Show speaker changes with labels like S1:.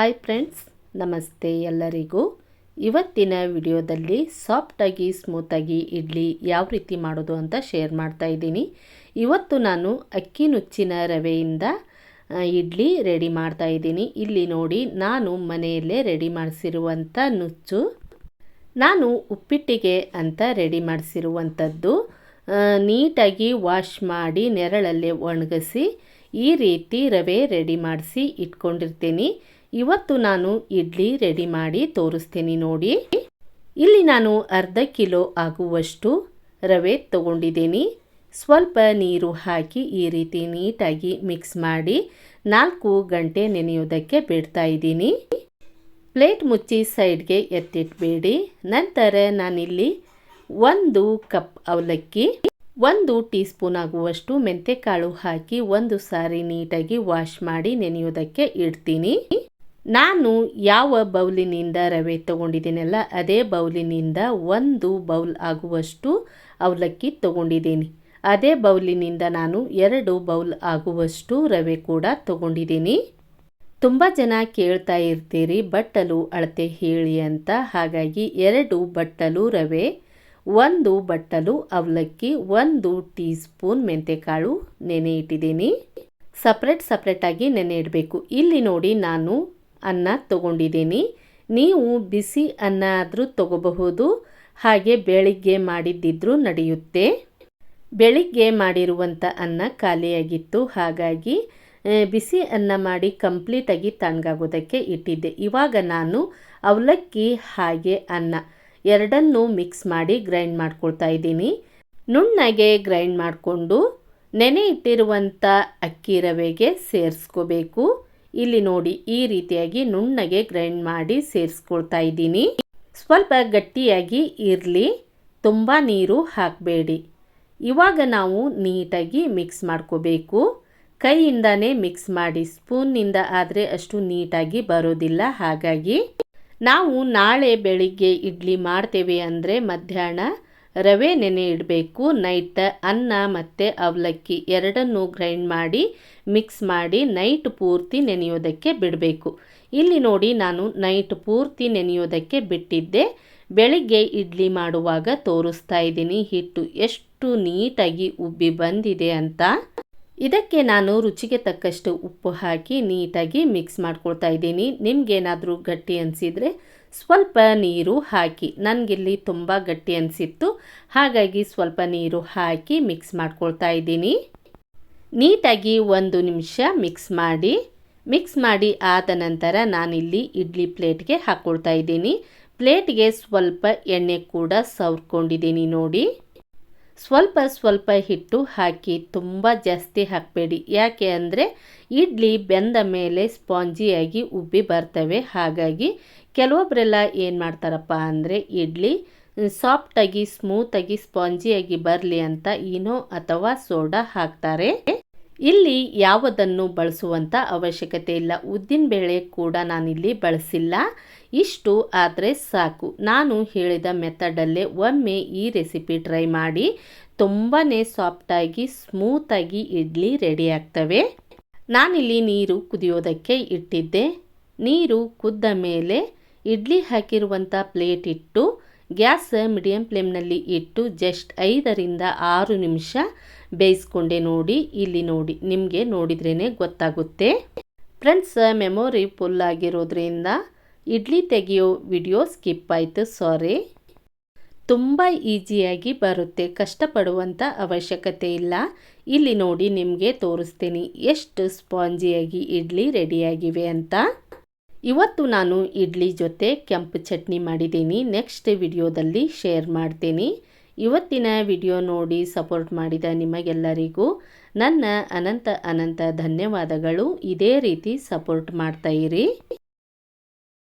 S1: Hi friends ನಮಸ್ತೆ ಎಲ್ಲರಿಗೂ. ಇವತ್ತಿನ ವಿಡಿಯೋದಲ್ಲಿ ಸಾಫ್ಟಾಗಿ, ಸ್ಮೂತಾಗಿ ಇಡ್ಲಿ ಯಾವ ರೀತಿ ಮಾಡೋದು ಅಂತ ಶೇರ್ ಮಾಡ್ತಾ ಇದ್ದೀನಿ. ಇವತ್ತು ನಾನು ಅಕ್ಕಿ ನುಚ್ಚಿನ ರವೆಯಿಂದ ಇಡ್ಲಿ ರೆಡಿ ಮಾಡ್ತಾ ಇದ್ದೀನಿ. ಇಲ್ಲಿ ನೋಡಿ ನಾನು ಮನೆಯಲ್ಲೇ ರೆಡಿ ಮಾಡಿಸಿರುವಂಥ ನುಚ್ಚು. ನಾನು ಉಪ್ಪಿಟ್ಟಿಗೆ ಅಂತ ರೆಡಿ ಮಾಡಿಸಿರುವಂಥದ್ದು. ನೀಟಾಗಿ ವಾಶ್ ಮಾಡಿ ನೆರಳಲ್ಲೇ ಒಣಗಿಸಿ ಈ ರೀತಿ ರವೆ ರೆಡಿ ಮಾಡಿಸಿ ಇಟ್ಕೊಂಡಿರ್ತೀನಿ. ಇವತ್ತು ನಾನು ಇಡ್ಲಿ ರೆಡಿ ಮಾಡಿ ತೋರಿಸ್ತೀನಿ ನೋಡಿ. ಇಲ್ಲಿ ನಾನು ಅರ್ಧ ಕಿಲೋ ಆಗುವಷ್ಟು ರವೆ ತಗೊಂಡಿದ್ದೀನಿ. ಸ್ವಲ್ಪ ನೀರು ಹಾಕಿ ಈ ರೀತಿ ನೀಟಾಗಿ ಮಿಕ್ಸ್ ಮಾಡಿ ನಾಲ್ಕು ಗಂಟೆ ನೆನೆಯೋದಕ್ಕೆ ಬಿಡ್ತಾ ಇದ್ದೀನಿ. ಪ್ಲೇಟ್ ಮುಚ್ಚಿ ಸೈಡ್ಗೆ ಎತ್ತಿಟ್ಬೇಡಿ. ನಂತರ ನಾನಿಲ್ಲಿ ಒಂದು ಕಪ್ ಅವಲಕ್ಕಿ, ಒಂದು ಟೀ ಸ್ಪೂನ್ ಆಗುವಷ್ಟು ಮೆಂತೆಕಾಳು ಹಾಕಿ ಒಂದು ಸಾರಿ ನೀಟಾಗಿ ವಾಶ್ ಮಾಡಿ ನೆನೆಯೋದಕ್ಕೆ ಇಡ್ತೀನಿ. ನಾನು ಯಾವ ಬೌಲಿನಿಂದ ರವೆ ತಗೊಂಡಿದ್ದೀನಲ್ಲ, ಅದೇ ಬೌಲಿನಿಂದ ಒಂದು ಬೌಲ್ ಆಗುವಷ್ಟು ಅವಲಕ್ಕಿ ತಗೊಂಡಿದ್ದೀನಿ. ಅದೇ ಬೌಲಿನಿಂದ ನಾನು ಎರಡು ಬೌಲ್ ಆಗುವಷ್ಟು ರವೆ ಕೂಡ ತಗೊಂಡಿದ್ದೀನಿ. ತುಂಬ ಜನ ಕೇಳ್ತಾ ಇರ್ತೀರಿ, ಬಟ್ಟಲು ಅಳತೆ ಹೇಳಿ ಅಂತ. ಹಾಗಾಗಿ ಎರಡು ಬಟ್ಟಲು ರವೆ, ಒಂದು ಬಟ್ಟಲು ಅವಲಕ್ಕಿ, ಒಂದು ಟೀ ಸ್ಪೂನ್ ಮೆಂತೆಕಾಳು ನೆನೆ ಇಟ್ಟಿದ್ದೀನಿ ಸಪ್ರೇಟ್ ಸಪ್ರೇಟಾಗಿ ನೆನೆ ಇಡಬೇಕು. ಇಲ್ಲಿ ನೋಡಿ ನಾನು ಅನ್ನ ತಗೊಂಡಿದ್ದೀನಿ. ನೀವು ಬಿಸಿ ಅನ್ನ ಆದರೂ ತಗೋಬಹುದು. ಹಾಗೆ ಬೆಳಿಗ್ಗೆ ಮಾಡಿದ್ದಿದ್ರೂ ನಡೆಯುತ್ತೆ. ಬೆಳಿಗ್ಗೆ ಮಾಡಿರುವಂಥ ಅನ್ನ ಖಾಲಿಯಾಗಿತ್ತು. ಹಾಗಾಗಿ ಬಿಸಿ ಅನ್ನ ಮಾಡಿ ಕಂಪ್ಲೀಟಾಗಿ ತಣ್ಣಗಾಗೋದಕ್ಕೆ ಇಟ್ಟಿದ್ದೆ. ಇವಾಗ ನಾನು ಅವಲಕ್ಕಿ, ಹಾಗೆ ಅನ್ನ ಎರಡನ್ನೂ ಮಿಕ್ಸ್ ಮಾಡಿ ಗ್ರೈಂಡ್ ಮಾಡ್ಕೊಳ್ತಾ ಇದ್ದೀನಿ. ನುಣ್ಣಗೆ ಗ್ರೈಂಡ್ ಮಾಡಿಕೊಂಡು ನೆನೆ ಇಟ್ಟಿರುವಂಥ ಅಕ್ಕಿ ರವೆಗೆ ಸೇರಿಸ್ಕೋಬೇಕು. ಇಲ್ಲಿ ನೋಡಿ, ಈ ರೀತಿಯಾಗಿ ನುಣ್ಣಗೆ ಗ್ರೈಂಡ್ ಮಾಡಿ ಸೇರಿಸ್ಕೊಳ್ತಾ ಇದ್ದೀನಿ. ಸ್ವಲ್ಪ ಗಟ್ಟಿಯಾಗಿ ಇರಲಿ, ತುಂಬ ನೀರು ಹಾಕಬೇಡಿ. ಇವಾಗ ನಾವು ನೀಟಾಗಿ ಮಿಕ್ಸ್ ಮಾಡ್ಕೋಬೇಕು. ಕೈಯಿಂದನೇ ಮಿಕ್ಸ್ ಮಾಡಿ, ಸ್ಪೂನ್ನಿಂದ ಆದರೆ ಅಷ್ಟು ನೀಟಾಗಿ ಬರೋದಿಲ್ಲ. ಹಾಗಾಗಿ ನಾವು ನಾಳೆ ಬೆಳಿಗ್ಗೆ ಇಡ್ಲಿ ಮಾಡ್ತೇವೆ ಅಂದರೆ ಮಧ್ಯಾಹ್ನ ರವೆ ನೆನೆ ಇಡಬೇಕು. ನೈಟ್ ಅನ್ನ ಮತ್ತು ಅವಲಕ್ಕಿ ಎರಡನ್ನೂ ಗ್ರೈಂಡ್ ಮಾಡಿ ಮಿಕ್ಸ್ ಮಾಡಿ ನೈಟ್ ಪೂರ್ತಿ ನೆನೆಯೋದಕ್ಕೆ ಬಿಡಬೇಕು. ಇಲ್ಲಿ ನೋಡಿ ನಾನು ನೈಟ್ ಪೂರ್ತಿ ನೆನೆಯೋದಕ್ಕೆ ಬಿಟ್ಟಿದ್ದೆ. ಬೆಳಿಗ್ಗೆ ಇಡ್ಲಿ ಮಾಡುವಾಗ ತೋರಿಸ್ತಾ ಇದ್ದೀನಿ. ಹಿಟ್ಟು ಎಷ್ಟು ನೀಟಾಗಿ ಉಬ್ಬಿ ಬಂದಿದೆ ಅಂತ. ಇದಕ್ಕೆ ನಾನು ರುಚಿಗೆ ತಕ್ಕಷ್ಟು ಉಪ್ಪು ಹಾಕಿ ನೀಟಾಗಿ ಮಿಕ್ಸ್ ಮಾಡ್ಕೊಳ್ತಾ ಇದ್ದೀನಿ. ನಿಮಗೇನಾದರೂ ಗಟ್ಟಿ ಅನಿಸಿದರೆ ಸ್ವಲ್ಪ ನೀರು ಹಾಕಿ, ನನಗಿಲ್ಲಿ ತುಂಬ ಗಟ್ಟಿ ಅನಿಸಿತ್ತು. ಹಾಗಾಗಿ ಸ್ವಲ್ಪ ನೀರು ಹಾಕಿ ಮಿಕ್ಸ್ ಮಾಡ್ಕೊಳ್ತಾ ಇದ್ದೀನಿ. ನೀಟಾಗಿ ಒಂದು ನಿಮಿಷ ಮಿಕ್ಸ್ ಮಾಡಿ ಮಿಕ್ಸ್ ಮಾಡಿ ಆದ ನಂತರ ನಾನಿಲ್ಲಿ ಇಡ್ಲಿ ಪ್ಲೇಟ್ಗೆ ಹಾಕ್ಕೊಳ್ತಾ ಇದ್ದೀನಿ. ಪ್ಲೇಟ್ಗೆ ಸ್ವಲ್ಪ ಎಣ್ಣೆ ಕೂಡ ಸವರ್ಕೊಂಡಿದ್ದೀನಿ ನೋಡಿ. ಸ್ವಲ್ಪ ಸ್ವಲ್ಪ ಹಿಟ್ಟು ಹಾಕಿ ತುಂಬ ಜಾಸ್ತಿ ಹಾಕಬೇಡಿ. ಯಾಕೆ ಅಂದರೆ ಇಡ್ಲಿ ಬೆಂದ ಮೇಲೆ ಸ್ಪಾಂಜಿಯಾಗಿ ಉಬ್ಬಿ ಬರ್ತವೆ. ಹಾಗಾಗಿ ಕೆಲವೊಬ್ಬರೆಲ್ಲ ಏನು ಮಾಡ್ತಾರಪ್ಪ ಅಂದರೆ ಇಡ್ಲಿ ಸಾಫ್ಟಾಗಿ ಸ್ಮೂತಾಗಿ ಸ್ಪಾಂಜಿಯಾಗಿ ಬರಲಿ ಅಂತ ಏನೋ ಅಥವಾ ಸೋಡಾ ಹಾಕ್ತಾರೆ. ಇಲ್ಲಿ ಯಾವುದನ್ನು ಬಳಸುವಂಥ ಅವಶ್ಯಕತೆ ಇಲ್ಲ. ಉದ್ದಿನಬೇಳೆ ಕೂಡ ನಾನಿಲ್ಲಿ ಬಳಸಿಲ್ಲ. ಇಷ್ಟು ಆದರೆ ಸಾಕು. ನಾನು ಹೇಳಿದ ಮೆಥಡಲ್ಲೇ ಒಮ್ಮೆ ಈ ರೆಸಿಪಿ ಟ್ರೈ ಮಾಡಿ ತುಂಬಾ ಸಾಫ್ಟಾಗಿ ಸ್ಮೂತಾಗಿ ಇಡ್ಲಿ ರೆಡಿ ಆಗ್ತವೆ. ನಾನಿಲ್ಲಿ ನೀರು ಕುದಿಯೋದಕ್ಕೆ ಇಟ್ಟಿದ್ದೆ. ನೀರು ಕುದ್ದ ಮೇಲೆ ಇಡ್ಲಿ ಹಾಕಿರುವಂಥ ಪ್ಲೇಟ್ ಇಟ್ಟು ಗ್ಯಾಸ್ ಮೀಡಿಯಂ ಫ್ಲೇಮ್ನಲ್ಲಿ ಇಟ್ಟು ಜಸ್ಟ್ ಐದರಿಂದ ಆರು ನಿಮಿಷ ಬೇಯಿಸ್ಕೊಂಡೆ ನೋಡಿ, ಇಲ್ಲಿ ನೋಡಿ, ನಿಮಗೆ ನೋಡಿದ್ರೇ ಗೊತ್ತಾಗುತ್ತೆ. ಫ್ರೆಂಡ್ಸ್, ಮೆಮೊರಿ ಫುಲ್ ಆಗಿರೋದ್ರಿಂದ ಇಡ್ಲಿ ತೆಗೆಯೋ ವಿಡಿಯೋ ಸ್ಕಿಪ್ ಆಯಿತು, ಸಾರಿ. ತುಂಬ ಈಜಿಯಾಗಿ ಬರುತ್ತೆ ಕಷ್ಟಪಡುವಂಥ ಅವಶ್ಯಕತೆ ಇಲ್ಲ. ಇಲ್ಲಿ ನೋಡಿ, ನಿಮಗೆ ತೋರಿಸ್ತೀನಿ, ಎಷ್ಟು ಸ್ಪಾಂಜಿಯಾಗಿ ಇಡ್ಲಿ ರೆಡಿಯಾಗಿವೆ ಅಂತ. ಇವತ್ತು ನಾನು ಇಡ್ಲಿ ಜೊತೆ ಕೆಂಪು ಚಟ್ನಿ ಮಾಡಿದ್ದೀನಿ. ನೆಕ್ಸ್ಟ್ ವಿಡಿಯೋದಲ್ಲಿ ಶೇರ್ ಮಾಡ್ತೀನಿ. ಇವತ್ತಿನ ವಿಡಿಯೋ ನೋಡಿ ಸಪೋರ್ಟ್ ಮಾಡಿದ ನಿಮಗೆಲ್ಲರಿಗೂ ನನ್ನ ಅನಂತ ಅನಂತ ಧನ್ಯವಾದಗಳು. ಇದೇ ರೀತಿ ಸಪೋರ್ಟ್ ಮಾಡ್ತಾಯಿರಿ